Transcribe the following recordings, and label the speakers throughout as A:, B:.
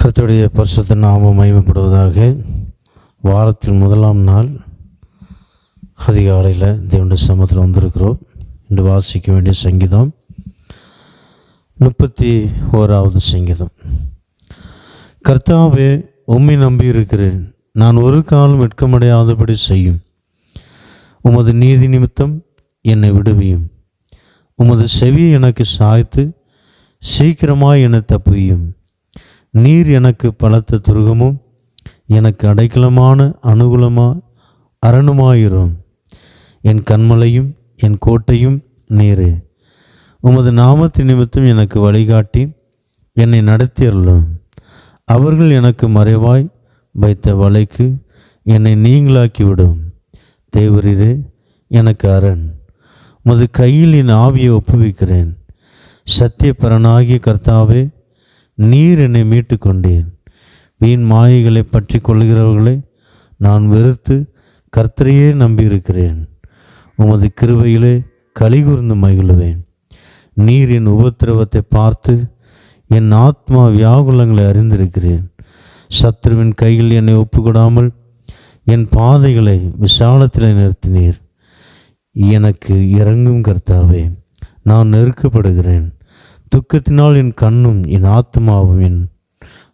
A: கருத்துடைய பரிசுத்த நாமம் மயமப்படுவதாக வாரத்தின் முதலாம் நாள் அதிகாலையில் தேவனுடைய சமத்தில் வந்திருக்கிறோம். இன்று வாசிக்க வேண்டிய சங்கீதம் முப்பத்தி ஓராவது சங்கீதம். கர்த்தாவே உம்மை நம்பியிருக்கிறேன். நான் ஒரு காலம் வெட்கமடையாதபடி செய்யும். உமது நீதி நிமித்தம் என்னை விடுவியும். உமது செவியை எனக்கு சாய்த்து சீக்கிரமாக என்னை தப்பியும் நீர் எனக்கு பலத்த துருகமும் எனக்கு அடைக்கலமான அனுகூலமா அரணுமாயிரும். என் கண்மலையும் என் கோட்டையும் நீரே. உமது நாமத்தின் நிமித்தம் எனக்கு வழிகாட்டி என்னை நடத்தியருளும். அவர்கள் எனக்கு மறைவாய் வைத்த வலைக்கு என்னை நீங்களாக்கிவிடும். தேவரீரே எனக்கு அரண். உமது கையில் என் ஆவியை ஒப்புவிக்கிறேன். சத்தியப்பரனாகிய கர்த்தாவே நீர் என்னை மீட்டு கொண்டேன் வீண் மாயைகளை பற்றி கொள்கிறவர்களை நான் வெறுத்து கர்த்தரையே நம்பியிருக்கிறேன். உமது கிருபையிலே கலிகூர்ந்து மகிழுவேன். நீர் என் உபத்திரவத்தை பார்த்து என் ஆத்மா வியாகுலங்களை அறிந்திருக்கிறேன். சத்ருவின் கையில் என்னை ஒப்புக்கொடாமல் என் பாதைகளை விசாலத்தில் நிறுத்தினீர். எனக்கு இறங்கும் கர்த்தாவே நான் நெருக்கப்படுகிறேன். துக்கத்தினால் என் கண்ணும் என் ஆத்மாவும் என்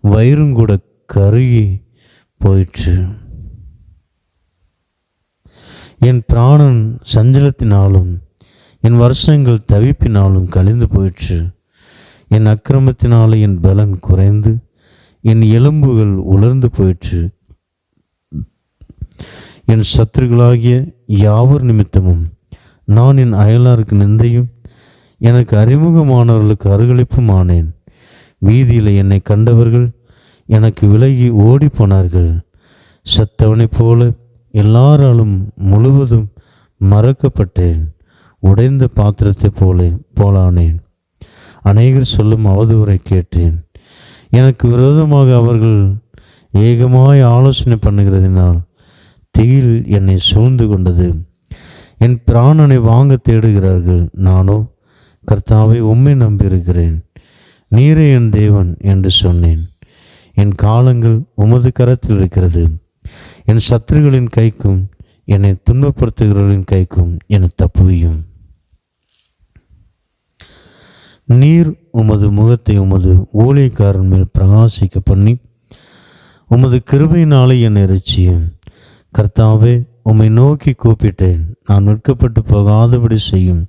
A: வயிறும் கூட கருகி போயிற்று. என் பிராணன் சஞ்சலத்தினாலும் என் வருஷங்கள் தவிப்பினாலும் கழிந்து போயிற்று. என் அக்கிரமத்தினாலே என் பலன் குறைந்து என் எலும்புகள் உலர்ந்து போயிற்று. என் சத்துருக்களாகிய யாவர் நிமித்தமும் நான் என் அயலாருக்கு நிந்தையும் எனக்கு அறிமுகமானவர்களுக்கு அருகளிப்பும் ஆனேன் வீதியில் என்னை கண்டவர்கள் எனக்கு விலகி ஓடிப்போனார்கள். செத்தவனைப் சத்தவனைப் போல எல்லாராலும் முழுவதும் மறக்கப்பட்டேன். உடைந்த பாத்திரத்தைப் போல போலானேன். அநேகர் சொல்லும் அவதூறை கேட்டேன். எனக்கு விரோதமாக அவர்கள் ஏகமாய் ஆலோசனை பண்ணுகிறதினால் திகில் என்னை சூழ்ந்து கொண்டது. என் பிராணனை வாங்க தேடுகிறார்கள். நானோ கர்த்தாவை உம்மை நம்பியிருக்கிறேன். நீரே என் தேவன் என்று சொன்னேன். என் காலங்கள் உமது கரத்தில் இருக்கிறது. என் சத்துருகளின் கைக்கும் என்னை துன்பப்படுத்துகிறவர்களின் கைக்கும் என்னை தப்புவியும். நீர் உமது முகத்தை உமது ஊழியக்காரன் மேல் பிரகாசிக்க பண்ணி உமது கிருபையினாலே என்னை ரட்சியும் கர்த்தாவே உம்மை நோக்கி கூப்பிட்டேன். நான் வெட்கப்பட்டு போகாதபடி செய்யும்.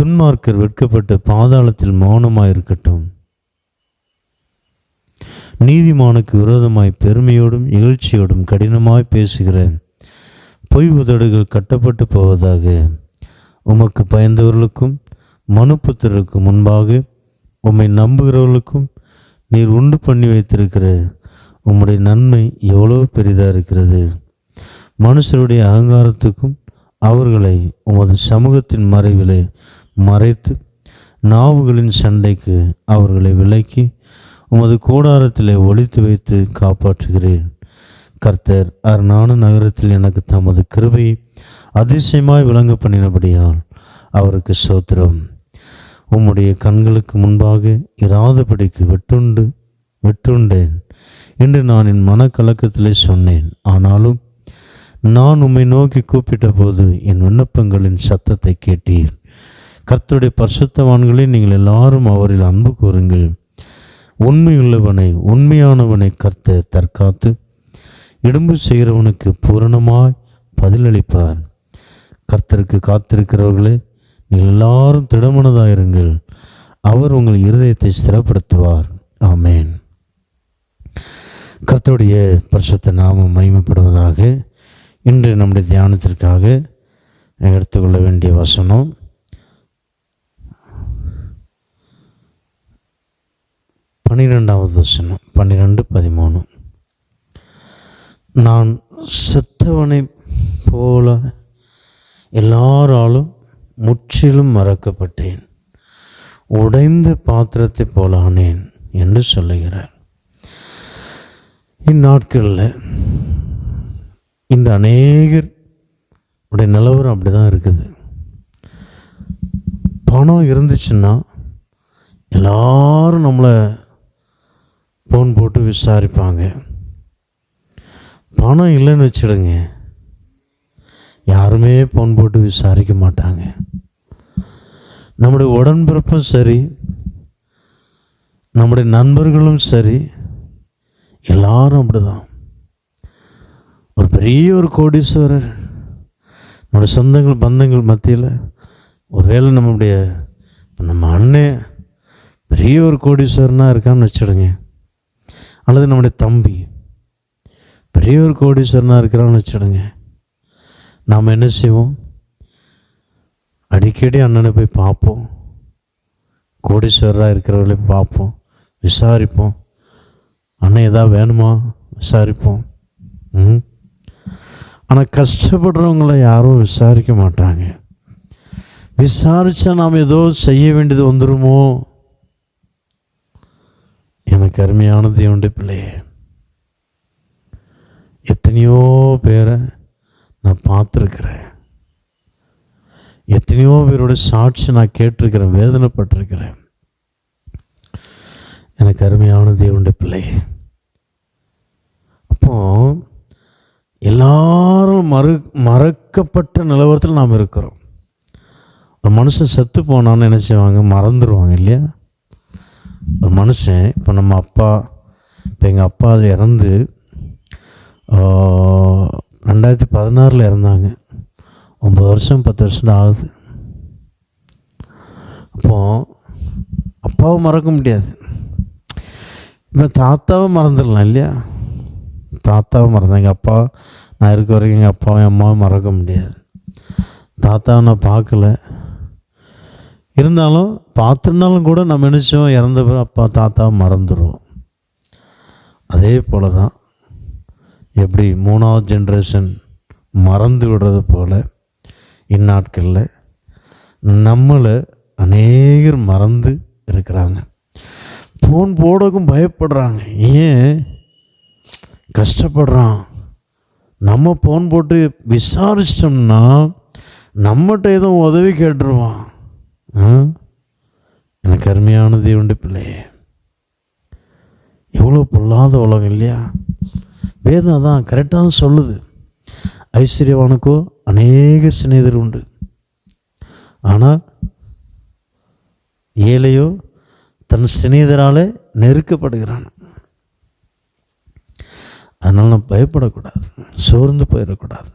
A: துன்மார்க்கர் வெட்கப்பட்டு பாதாளத்தில் மௌனமாயிருக்கட்டும். நீதிமானுக்கு விரோதமாய் பெருமையோடும் இகழ்ச்சியோடும் கடினமாய் பேசுகிறேன். பொய் உதடுகள் கட்டப்பட்டு போவதாக உமக்கு பயந்தவர்களுக்கும் மனுப்புத்தருக்கு முன்பாக உம்மை நம்புகிறவர்களுக்கும் நீர் உண்டு பண்ணி வைத்திருக்கிற உம்முடைய நன்மை எவ்வளோ பெரிதாக இருக்கிறது. மனுஷருடைய அகங்காரத்துக்கும் அவர்களை உமது சமூகத்தின் மறைவிலே மறைத்து நாவுகளின் சண்டைக்கு அவர்களை விலக்கி உமது கூடாரத்திலே ஒழித்து வைத்து காப்பாற்றுகிறேன். கர்த்தர் அரணான நகரத்தில் எனக்கு தமது கிருபை அதிசயமாய் விளங்க பண்ணினபடியால் அவருக்கு சோத்திரம். உம்முடைய கண்களுக்கு முன்பாக இராதபடிக்கு வெட்டுண்டு வெட்டுண்டேன் என்று நான் என் மனக்கலக்கத்திலே சொன்னேன். ஆனாலும் நான் உம்மை நோக்கி கூப்பிட்ட போது என் விண்ணப்பங்களின் சத்தத்தை கேட்டீர். கர்த்தருடைய பரிசுத்தவான்களே நீங்கள் எல்லாரும் அவரில் அன்பு கூறுங்கள். உண்மையுள்ளவனை உண்மையானவனை கர்த்தர் தற்காத்து இடும்பு செய்கிறவனுக்கு பூரணமாய் பதிலளிப்பார். கர்த்தருக்கு காத்திருக்கிறவர்களே நீங்கள் எல்லாரும் திடமனதாயிருங்கள். அவர் உங்கள் இருதயத்தை ஸ்திரப்படுத்துவார். ஆமேன். கர்த்தருடைய பரிசுத்த நாமம் மகிமைப்படுவதாக இன்று நம்முடைய தியானத்திற்காக எடுத்துக்கொள்ள வேண்டிய வசனம் பன்னிரெண்டாவது வசனம் பன்னிரெண்டு பதிமூணு. நான் செத்தவனை போல எல்லாராலும் முற்றிலும் மறக்கப்பட்டேன். உடைந்த பாத்திரத்தை போலானேன் என்று சொல்லுகிறார். இந்நாட்களில் இந்த அநேகர் உடைய நிலவரம் அப்படி தான் இருக்குது. பணம் இருந்துச்சுன்னா எல்லாரும் நம்மளை ஃபோன் போட்டு விசாரிப்பாங்க. பணம் இல்லைன்னு வச்சிடுங்க. யாருமே ஃபோன் போட்டு விசாரிக்க மாட்டாங்க. நம்முடைய உடன்பிறப்பும் சரி நம்முடைய நண்பர்களும் சரி எல்லாரும் அப்படிதான். ஒரு பெரிய ஒரு கோடீஸ்வரர் நம்முடைய சொந்தங்கள் பந்தங்கள் மத்தியில் ஒருவேளை நம்முடைய நம்ம அண்ணன் பெரிய ஒரு கோடீஸ்வரனாக இருக்கான்னு வச்சிடுங்க. அல்லது நம்முடைய தம்பி. பெரிய ஒரு கோடீஸ்வரனாக இருக்கிறான்னு வச்சுடுங்க. நாம் என்ன செய்வோம்? அடிக்கடி அண்ணனை போய் பார்ப்போம். கோடீஸ்வரராக இருக்கிறவர்களே பார்ப்போம். விசாரிப்போம். அண்ணன் எதாவது வேணுமா? விசாரிப்போம். ம்? ஆனால் கஷ்டப்படுறவங்கள யாரும் விசாரிக்க மாட்டாங்க. விசாரித்தா நாம் ஏதோ செய்ய வேண்டியது வந்துருமோ? எனக்கு அருமையான தேவனுடைய பிள்ளையே எத்தனையோ பேரை நான் பார்த்துருக்குறேன். எத்தனையோ பேரோட சாட்சி நான் கேட்டிருக்கிறேன் வேதனைப்பட்டிருக்கிறேன். எனக்கு அருமையான தேவனுடைய பிள்ளையே அப்போ எல்லாரும் மறு மறக்கப்பட்ட நிலவரத்தில் நாம் இருக்கிறோம். ஒரு மனுஷன் செத்து போனான்னு என்ன மறந்துடுவாங்க இல்லையா? ஒரு மனுஷன் இப்போ நம்ம அப்பா இப்போ எங்கள் அப்பா அது இறந்து ரெண்டாயிரத்தி பதினாறில் இறந்தாங்க. ஒம்பது வருஷம் பத்து வருஷம் ஆகுது. அப்போ அப்பாவை மறக்க முடியாது. இப்போ தாத்தாவை மறந்துடலாம் இல்லையா? தாத்தாவை மறந்தேன் எங்கள் அப்பா நான் இருக்க வரைக்கும் எங்கள் அப்பாவும் அம்மாவும் மறக்க முடியாது. தாத்தாவை நான் பார்க்கல. இருந்தாலும் பார்த்துருந்தாலும் கூட நம்ம நினச்சோம் இறந்த பிறகு அப்பா தாத்தா மறந்துடுவோம். அதே போல தான் எப்படி மூணாவது ஜென்ரேஷன் மறந்து விடுறது போல் இந்நாட்களில் நம்மளை அநேகர் மறந்து இருக்கிறாங்க. ஃபோன் போடக்கும் பயப்படுறாங்க. ஏன்? கஷ்டப்படுறான். நம்ம ஃபோன் போட்டு விசாரிச்சிட்டோம்னா நம்மகிட்ட எதுவும் உதவி கேட்டுருவான். எனக்கு அருமையான உண்டு பிள்ளையே எவ்வளோ பொல்லாத உலகம் இல்லையா? வேதம் அதான் கரெக்டாக சொல்லுது. ஐஸ்வர்யவானுக்கோ அநேக சிநேகர் உண்டு. ஆனால் ஏழையோ தன் சிநேகரால் நெருக்கப்படுகிறான். அதனால் நான் பயப்படக்கூடாது சோர்ந்து போயிடக்கூடாது.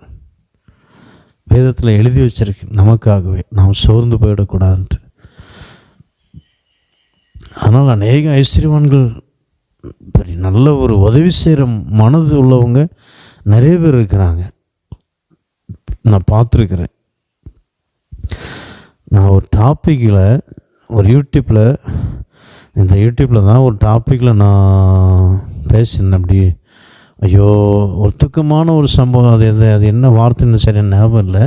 A: வேதத்தில் எழுதி வச்சிருக்கு. நமக்காகவே. நாம் சோர்ந்து போயிடக்கூடாதுன்ட்டு. ஆனால் அநேக ஐஸ்வர்யவான்கள் பெரிய நல்ல ஒரு உதவி செய்கிற மனது உள்ளவங்க நிறைய பேர் இருக்கிறாங்க. நான் பார்த்துருக்குறேன். நான் ஒரு டாப்பிக்கில் ஒரு யூடியூப்பில் இந்த யூடியூப்பில் தான் ஒரு டாப்பிக்கில் நான் பேசியிருந்தேன். அப்படி ஐயோ ஒரு துக்கமான ஒரு சம்பவம். அது எது அது என்ன வார்த்தைன்னு சரியான ஞாபகம் இல்லை.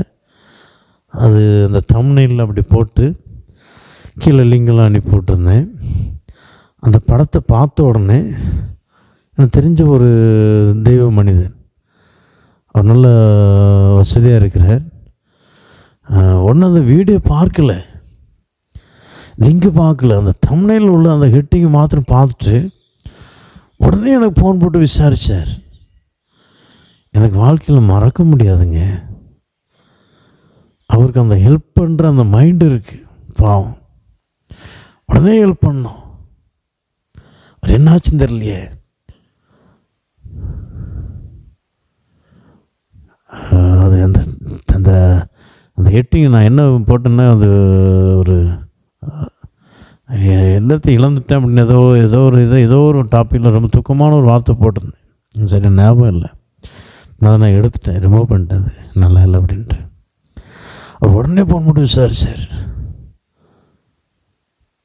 A: அது அந்த தம்னையில் அப்படி போட்டு கீழே லிங்கெல்லாம் அனுப்பி விட்டுருந்தேன் அந்த படத்தை பார்த்த உடனே எனக்கு தெரிஞ்ச ஒரு தெய்வ மனிதன் அவர் நல்ல வசதியாக இருக்கிறார். ஒன்று அந்த வீடியோ பார்க்கல. லிங்கு பார்க்கல. அந்த தமிழில் உள்ள அந்த ஹெட்டிங்கை மாத்திரம் பார்த்துட்டு உடனே எனக்கு ஃபோன் போட்டு விசாரித்தார் எனக்கு வாழ்க்கையில் மறக்க முடியாதுங்க. அவருக்கு அந்த ஹெல்ப் பண்ணுற அந்த மைண்டு இருக்குது பாவம். உடனே ஹெல்ப் பண்ணோம். அவர் என்னாச்சுன்னு தெரியலையே. அது அந்த அந்த அந்த ஹெட்டிங் நான் என்ன போட்டேன்னா அது ஒரு எல்லாத்தையும் இழந்துட்டேன் அப்படின்னு ஏதோ ஏதோ ஒரு இதோ ஏதோ ஒரு டாப்பிக்கில் ரொம்ப துக்கமான ஒரு வார்த்தை போட்டிருந்தேன். சரி ஞாபகம் இல்லை. நான் நான் எடுத்துட்டேன். ரிமூவ் பண்ணிட்டேன் அது. நல்லா இல்லை அப்படின்ட்டு. அவர் உடனே ஃபோன் போட்டு விசாரிச்சார்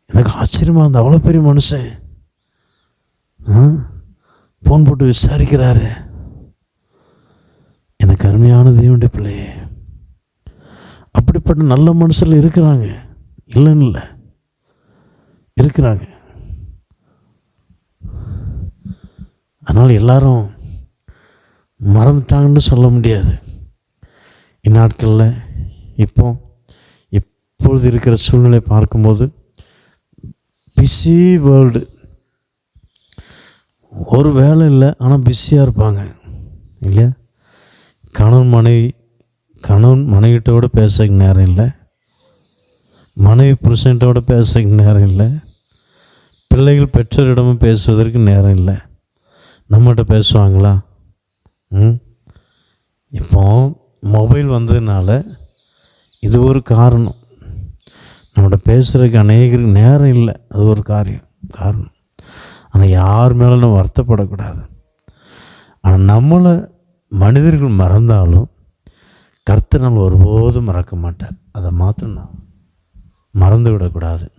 A: எனக்கு ஆச்சரியமாக இருந்தது அவ்வளோ பெரிய மனுஷன். ஃபோன் போட்டு விசாரிக்கிறாரு. எனக்கு அருமையான தேவனுடைய பிள்ளையே. அப்படிப்பட்ட நல்ல மனுஷர்கள் இருக்கிறாங்க. இல்லைன்னு இல்லை. இருக்கிறாங்க. அதனால் எல்லாரும் மறந்துட்டாங்கன்னு சொல்ல முடியாது. இந்நாட்களில் இப்போ இப்பொழுது இருக்கிற சூழ்நிலை பார்க்கும்போது பிஸி வேர்ல்டு ஒரு வேலை இல்லை ஆனால் பிஸியாக இருப்பாங்க. இல்லையா? கணவன் மனைவி கணவன் மனைவிட்டோட பேசுறதுக்கு நேரம் இல்லை. மனைவி புருஷன்ட்டோட பேசுறதுக்கு நேரம் இல்லை. பிள்ளைகள் பெற்றோரிடமும் பேசுவதற்கு நேரம் இல்லை. நம்மகிட்ட பேசுவாங்களா? ம்? இப்போ மொபைல் வந்ததுனால இது ஒரு காரணம். நம்மகிட்ட பேசுகிறதுக்கு அநேகருக்கு நேரம் இல்லை. அது ஒரு காரியம் காரணம். ஆனால் யார் மேலே நம்ம வருத்தப்படக்கூடாது. ஆனால் நம்மளை மனிதர்கள் மறந்தாலும் கர்த்தர் நம்ம ஒருபோதும் மறக்க மாட்டார். அதை மாத்திரம் நான் மறந்து விடக்கூடாது.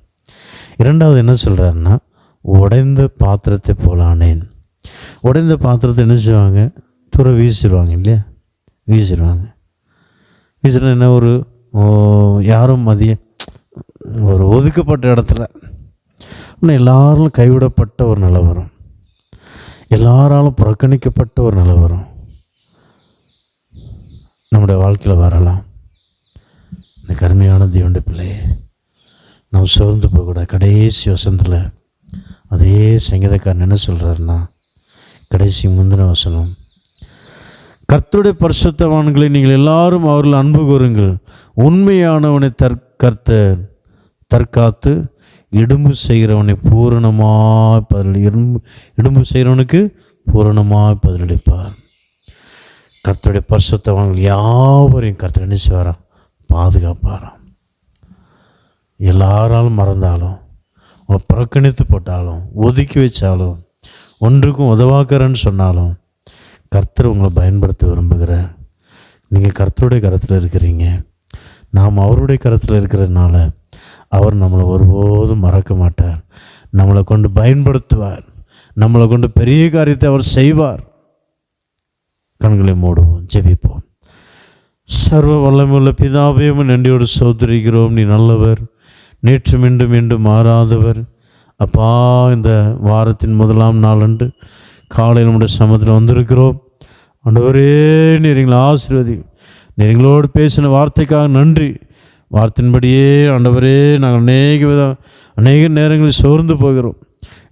A: இரண்டாவது என்ன சொல்கிறாருன்னா உடைந்த பாத்திரத்தை போலானேன் உடைந்த பாத்திரத்தை என்ன செய்வாங்க? தூர வீசிடுவாங்க இல்லையா வீசிடுவாங்க வீசுறது என்ன ஒரு யாரும் மதிய ஒரு ஒதுக்கப்பட்ட இடத்துல இன்னும் எல்லாரும் கைவிடப்பட்ட ஒரு நிலவரம் எல்லாராலும் புறக்கணிக்கப்பட்ட ஒரு நிலவரம் நம்முடைய வாழ்க்கையில் வரலாம் இந்த கருமையான தேவண்ட பிள்ளையே நாம் சோர்ந்து போகக்கூடாது கடைசி வசனத்தில் அதே சங்கீதக்காரன் என்ன சொல்கிறாருன்னா கடைசி முந்தின வசனம் கர்த்தருடைய பரிசுத்தவான்களை நீங்கள் எல்லாரும் அவர்கள் அன்பு கூறுங்கள். உண்மையானவனை தற்கர்த்த தற்காத்து இடும்பு செய்கிறவனை பூரணமாக பதிலடி இடும்பு இடும்பு செய்கிறவனுக்கு பூரணமாக பதிலளிப்பார். கர்த்தருடைய பரிசுத்தவான்கள் யாவரையும் கர்த்தர் என்ன செய்வாராம்? பாதுகாப்பாராம். எல்லாராலும் மறந்தாலும் உங்களை புறக்கணித்து போட்டாலும் ஒதுக்கி வச்சாலும் ஒன்றுக்கும் உதவாக்கிறேன்னு சொன்னாலும் கர்த்தர் உங்களை பயன்படுத்த விரும்புகிறார் நீங்கள் கர்த்தருடைய கரத்தில் இருக்கிறீங்க. நாம் அவருடைய கரத்தில் இருக்கிறதுனால அவர் நம்மளை ஒருபோதும் மறக்க மாட்டார். நம்மளை கொண்டு பயன்படுத்துவார். நம்மளை கொண்டு பெரிய காரியத்தை அவர் செய்வார். கண்களை மூடுவோம் ஜெபிப்போம். சர்வ வல்லமுள்ள பிதாவையும் நன்றியோடு சோதரிக்கிறோம். நீ நல்லவர் நேற்று மீண்டும் மீண்டும் மாறாதவர். அப்பா இந்த வாரத்தின் முதலாம் நாளன்று காலையில் நம்முடைய சமத்தில் வந்திருக்கிறோம். ஆண்டவரே நீர் ஆசீர்வதி. நீர் எங்களோடு பேசின வார்த்தைக்காக நன்றி. வார்த்தையின்படியே ஆண்டவரே நாங்கள் அநேக விதம் அநேக நேரங்களில் சோர்ந்து போகிறோம்.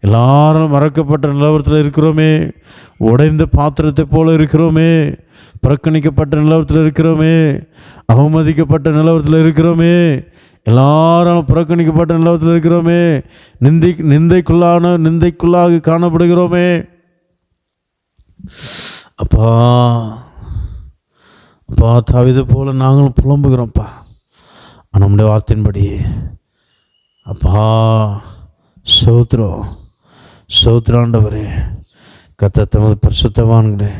A: எல்லாரும் மறக்கப்பட்ட நிலவரத்தில் இருக்கிறோமே. உடைந்த பாத்திரத்தை போல இருக்கிறோமே. புறக்கணிக்கப்பட்ட நிலவரத்தில் இருக்கிறோமே. அவமதிக்கப்பட்ட நிலவரத்தில் இருக்கிறோமே. எல்லாரும் புறக்கணிக்கப்பட்ட நிலவரத்தில் இருக்கிறோமே. நிந்தை நிந்தைக்குள்ளான நிந்தைக்குள்ளாக காணப்படுகிறோமே. அப்பா அப்பா தாவிது போல் நாங்களும் புலம்புகிறோம்ப்பா. நம்முடைய வார்த்தையின்படி அப்பா சோத்ரம் சோத்ராண்டவரே கத்த தமது பரிசுத்தவான்களே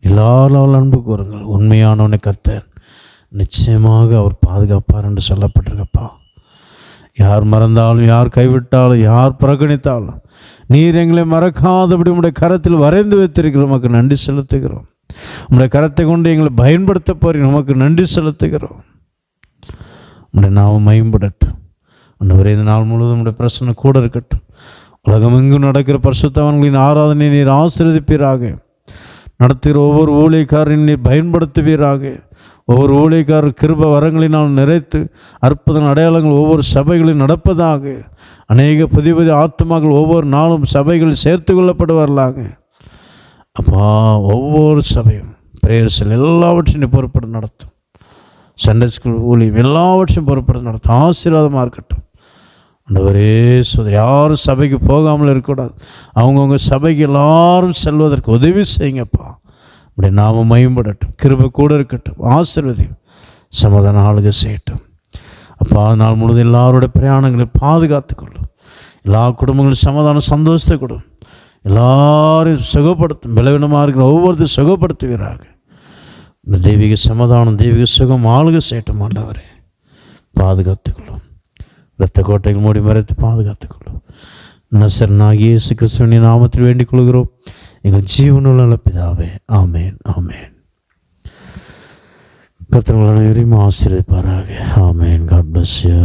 A: எல்லாரும் அவள் அன்பு கூறுங்கள். உண்மையானவனை கர்த்தர் நிச்சயமாக அவர் பாதுகாப்பார் என்று சொல்லப்பட்டிருக்கப்பா. யார் மறந்தாலும் யார் கைவிட்டாலும் யார் புறக்கணித்தாலும் நீர் எங்களை மறக்காதபடி உடைய கரத்தில் வரைந்து வைத்திருக்கிறோம். உமக்கு நன்றி செலுத்துகிறோம். உங்களுடைய கரத்தை கொண்டு எங்களை பயன்படுத்த போறீங்க உமக்கு நன்றி செலுத்துகிறோம். உடைய நாமம் மயம்படட்டும் அந்தவரே இந்த நாள் முழுவதும் உடைய பிரச்சனை கூட இருக்கட்டும். உலகமெங்கும் நடக்கிற பரிசுத்தவன்களின் ஆராதனை நீர் ஆசீர்வதிப்பீராக. நடத்துகிற ஒவ்வொரு ஊழியக்காரரையும் நீர் பயன்படுத்துவீராக. ஒவ்வொரு ஊழியக்காரர் கிருப வரங்களினால் நிறைத்து அற்புத அடையாளங்கள் ஒவ்வொரு சபைகளில் நடப்பதாக. அநேக புதிய புதிய ஆத்மாக்கள் ஒவ்வொரு நாளும் சபைகளில் சேர்த்து கொள்ளப்படுவார்களாக. அப்பா ஒவ்வொரு சபையும் பிரேயர்ஸில் எல்லாவற்றையும் நீ நடத்தும். சண்டே ஸ்கூல் ஊழியம் எல்லாவற்றையும் பொறுப்பட நடத்தும். ஆசீர்வாதமாக இருக்கட்டும். ஆண்டவரே சோதரி யாரும் சபைக்கு போகாமல் இருக்கக்கூடாது. அவங்கவுங்க சபைக்கு எல்லாரும் செல்வதற்கு உதவி செய்யுங்கப்பா. இப்படி நாம மயம்படட்டும் கிருப கூட இருக்கட்டும் ஆசிர்வதியும் சமாதான ஆளுக செய்யட்டும். அப்போ நாள் முழுவதும் எல்லாருடைய பிரயாணங்களை பாதுகாத்துக்கொள்ளும் எல்லா குடும்பங்களும் சமாதான சந்தோஷத்தை கொடும். எல்லாரையும் சுகப்படுத்தும் பலவீனமாக இருக்கிற ஒவ்வொருத்தரும் சுகப்படுத்துகிறார்கள் இந்த தெய்வீக சமாதானம் தெய்வீக சுகம் ஆளுக செய்யட்டும் ஆண்டவரே. பாதுகாத்துக்கொள்ளும் இரத்த கோட்டைகள் மூடி மறைத்து பாதுகாத்துக் கொள்ளும் நசரனாகிய இயேசு கிறிஸ்துவின் நாமத்தில் வேண்டிக் கொள்கிறோம் எங்கள் ஜீவனுள்ள பிதாவே ஆமேன் ஆமேன். கர்த்தர்கள் அனைவரையும் ஆசிரியப்பாராக ஆமேன். God bless you